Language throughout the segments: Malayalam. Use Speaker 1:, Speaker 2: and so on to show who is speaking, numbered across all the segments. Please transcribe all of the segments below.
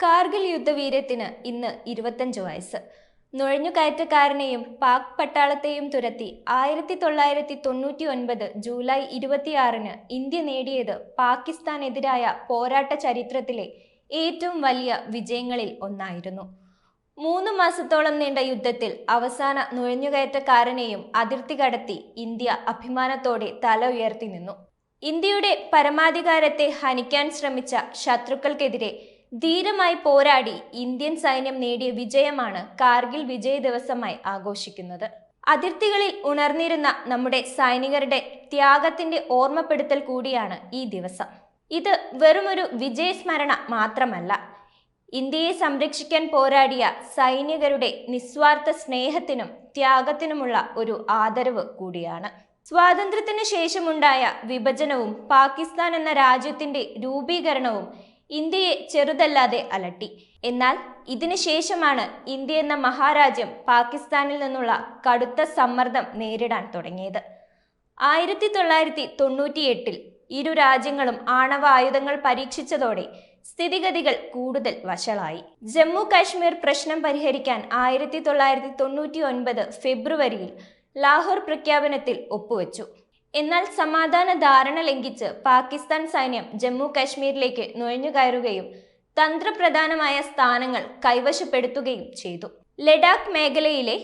Speaker 1: കാർഗിൽ യുദ്ധവീര്യത്തിന് ഇന്ന് ഇരുപത്തഞ്ച് വയസ്സ്. നുഴഞ്ഞുകയറ്റക്കാരനെയും പാക് പട്ടാളത്തെയും തുരത്തി ആയിരത്തി തൊള്ളായിരത്തി തൊണ്ണൂറ്റി ഒൻപത് ജൂലൈ ഇരുപത്തിയാറിന് ഇന്ത്യ നേടിയത് പാകിസ്ഥാനെതിരായ പോരാട്ട ചരിത്രത്തിലെ ഏറ്റവും വലിയ വിജയങ്ങളിൽ ഒന്നായിരുന്നു. മൂന്ന് മാസത്തോളം നീണ്ട യുദ്ധത്തിൽ അവസാന നുഴഞ്ഞുകയറ്റക്കാരനെയും അതിർത്തി കടത്തി ഇന്ത്യ അഭിമാനത്തോടെ തല ഉയർത്തി നിന്നു. ഇന്ത്യയുടെ പരമാധികാരത്തെ ഹനിക്കാൻ ശ്രമിച്ച ശത്രുക്കൾക്കെതിരെ ധീരമായി പോരാടി ഇന്ത്യൻ സൈന്യം നേടിയ വിജയമാണ് കാർഗിൽ വിജയ ദിവസമായി ആഘോഷിക്കുന്നത്. അതിർത്തികളിൽ ഉണർന്നിരുന്ന നമ്മുടെ സൈനികരുടെ ത്യാഗത്തിന്റെ ഓർമ്മപ്പെടുത്തൽ കൂടിയാണ് ഈ ദിവസം. ഇത് വെറുമൊരു വിജയസ്മരണ മാത്രമല്ല. ഇന്ത്യയെ സംരക്ഷിക്കാൻ പോരാടിയ സൈനികരുടെ നിസ്വാർത്ഥ സ്നേഹത്തിനും ത്യാഗത്തിനുമുള്ള ഒരു ആദരവ് കൂടിയാണ്. സ്വാതന്ത്ര്യത്തിന് ശേഷമുണ്ടായ വിഭജനവും പാകിസ്ഥാൻ എന്ന രാജ്യത്തിന്റെ രൂപീകരണവും ഇന്ത്യയെ ചെറുതല്ലാതെ അലട്ടി. എന്നാൽ ഇതിനു ശേഷമാണ് ഇന്ത്യ എന്ന മഹാരാജ്യം പാകിസ്ഥാനിൽ നിന്നുള്ള കടുത്ത സമ്മർദ്ദം നേരിടാൻ തുടങ്ങിയത്. ആയിരത്തി തൊള്ളായിരത്തി തൊണ്ണൂറ്റിയെട്ടിൽ ഇരു രാജ്യങ്ങളും ആണവ ആയുധങ്ങൾ പരീക്ഷിച്ചതോടെ സ്ഥിതിഗതികൾ കൂടുതൽ വഷളായി. ജമ്മു കാശ്മീർ പ്രശ്നം പരിഹരിക്കാൻ ആയിരത്തി തൊള്ളായിരത്തി തൊണ്ണൂറ്റി ഒൻപത് ഫെബ്രുവരിയിൽ ലാഹോർ പ്രഖ്യാപനത്തിൽ ഒപ്പുവെച്ചു. എന്നാൽ സമാധാന ധാരണ ലംഘിച്ച് പാകിസ്ഥാൻ സൈന്യം ജമ്മു കാശ്മീരിലേക്ക് നുഴഞ്ഞുകയറുകയും തന്ത്രപ്രധാനമായ സ്ഥാനങ്ങൾ കൈവശപ്പെടുത്തുകയും ചെയ്തു. ലഡാക്ക് മേഖലയിലെ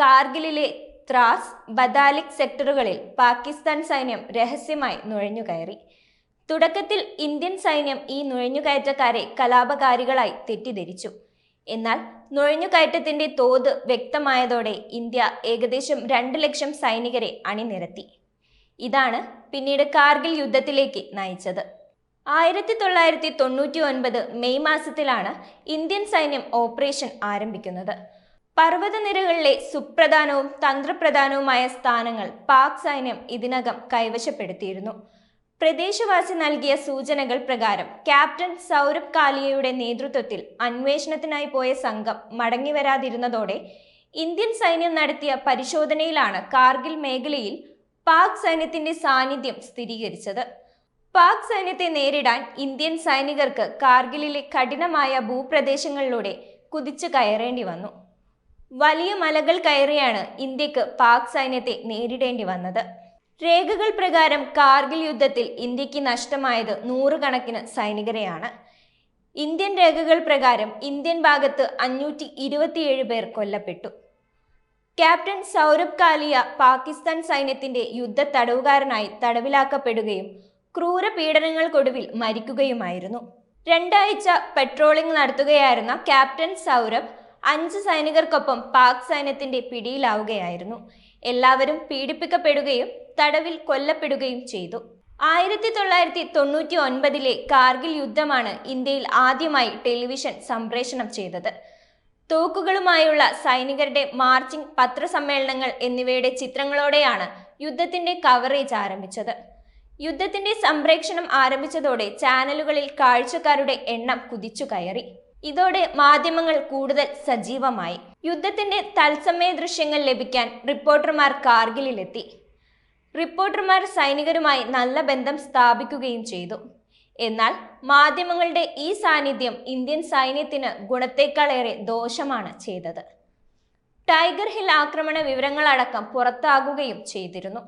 Speaker 1: കാർഗിലിലെ ത്രാസ് ബദാലിക് സെക്ടറുകളിൽ പാകിസ്ഥാൻ സൈന്യം രഹസ്യമായി നുഴഞ്ഞുകയറി. തുടക്കത്തിൽ ഇന്ത്യൻ സൈന്യം ഈ നുഴഞ്ഞുകയറ്റക്കാരെ കലാപകാരികളായി തെറ്റിദ്ധരിച്ചു. എന്നാൽ നുഴഞ്ഞുകയറ്റത്തിന്റെ തോത് വ്യക്തമായതോടെ ഇന്ത്യ ഏകദേശം രണ്ട് ലക്ഷം സൈനികരെ അണിനിരത്തി. ഇതാണ് പിന്നീട് കാർഗിൽ യുദ്ധത്തിലേക്ക് നയിച്ചത്. ആയിരത്തി തൊള്ളായിരത്തി തൊണ്ണൂറ്റി ഒൻപത് മെയ് മാസത്തിലാണ് ഇന്ത്യൻ സൈന്യം ഓപ്പറേഷൻ ആരംഭിക്കുന്നത്. പർവതനിരകളിലെ സുപ്രധാനവും തന്ത്രപ്രധാനവുമായ സ്ഥാനങ്ങൾ പാക് സൈന്യം ഇതിനകം കൈവശപ്പെടുത്തിയിരുന്നു. പ്രദേശവാസി നൽകിയ സൂചനകൾ പ്രകാരം ക്യാപ്റ്റൻ സൗരഭ് കാലിയയുടെ നേതൃത്വത്തിൽ അന്വേഷണത്തിനായി പോയ സംഘം മടങ്ങിവരാതിരുന്നതോടെ ഇന്ത്യൻ സൈന്യം നടത്തിയ പരിശോധനയിലാണ് കാർഗിൽ മേഖലയിൽ പാക് സൈന്യത്തിന്റെ സാന്നിധ്യം സ്ഥിരീകരിച്ചത്. പാക് സൈന്യത്തെ നേരിടാൻ ഇന്ത്യൻ സൈനികർക്ക് കാർഗിലിലെ കഠിനമായ ഭൂപ്രദേശങ്ങളിലൂടെ കുതിച്ചു കയറേണ്ടി വന്നു. വലിയ മലകൾ കയറിയാണ് ഇന്ത്യയ്ക്ക് പാക് സൈന്യത്തെ നേരിടേണ്ടി വന്നത്. രേഖകൾ പ്രകാരം കാർഗിൽ യുദ്ധത്തിൽ ഇന്ത്യയ്ക്ക് നഷ്ടമായത് നൂറുകണക്കിന് സൈനികരെയാണ്. ഇന്ത്യൻ രേഖകൾ പ്രകാരം ഇന്ത്യൻ ഭാഗത്ത് അഞ്ഞൂറ്റി ഇരുപത്തിയേഴ് പേർ കൊല്ലപ്പെട്ടു. ക്യാപ്റ്റൻ സൗരഭ് കാലിയ പാകിസ്ഥാൻ സൈന്യത്തിന്റെ യുദ്ധ തടവുകാരനായി തടവിലാക്കപ്പെടുകയും ക്രൂര പീഡനങ്ങൾക്കൊടുവിൽ മരിക്കുകയുമായിരുന്നു. രണ്ടാഴ്ച പെട്രോളിംഗ് നടത്തുകയായിരുന്ന ക്യാപ്റ്റൻ സൗരഭ് അഞ്ച് സൈനികർക്കൊപ്പം പാക് സൈന്യത്തിന്റെ പിടിയിലാവുകയായിരുന്നു. എല്ലാവരും പീഡിപ്പിക്കപ്പെടുകയും തടവിൽ കൊല്ലപ്പെടുകയും ചെയ്തു. ആയിരത്തി തൊള്ളായിരത്തി തൊണ്ണൂറ്റി ഒൻപതിലെ കാർഗിൽ യുദ്ധമാണ് ഇന്ത്യയിൽ ആദ്യമായി ടെലിവിഷൻ സംപ്രേഷണം ചെയ്തത്. തോക്കുകളുമായുള്ള സൈനികരുടെ മാർച്ചിംഗ് പത്രസമ്മേളനങ്ങൾ എന്നിവയുടെ ചിത്രങ്ങളോടെയാണ് യുദ്ധത്തിന്റെ കവറേജ് ആരംഭിച്ചത്. യുദ്ധത്തിന്റെ സംപ്രേക്ഷണം ആരംഭിച്ചതോടെ ചാനലുകളിൽ കാഴ്ചക്കാരുടെ എണ്ണം കുതിച്ചു കയറി. ഇതോടെ മാധ്യമങ്ങൾ കൂടുതൽ സജീവമായി. യുദ്ധത്തിന്റെ തത്സമയ ദൃശ്യങ്ങൾ ലഭിക്കാൻ റിപ്പോർട്ടർമാർ കാർഗിലിലെത്തി. റിപ്പോർട്ടർമാർ സൈനികരുമായി നല്ല ബന്ധം സ്ഥാപിക്കുകയും ചെയ്തു. എന്നാൽ മാധ്യമങ്ങളുടെ ഈ സാന്നിധ്യം ഇന്ത്യൻ സൈന്യത്തിന് ഗുണത്തേക്കാളേറെ ദോഷമാണ് ചെയ്തത്. ടൈഗർ ഹിൽ ആക്രമണ വിവരങ്ങളടക്കം പുറത്താകുകയും ചെയ്തിരുന്നു.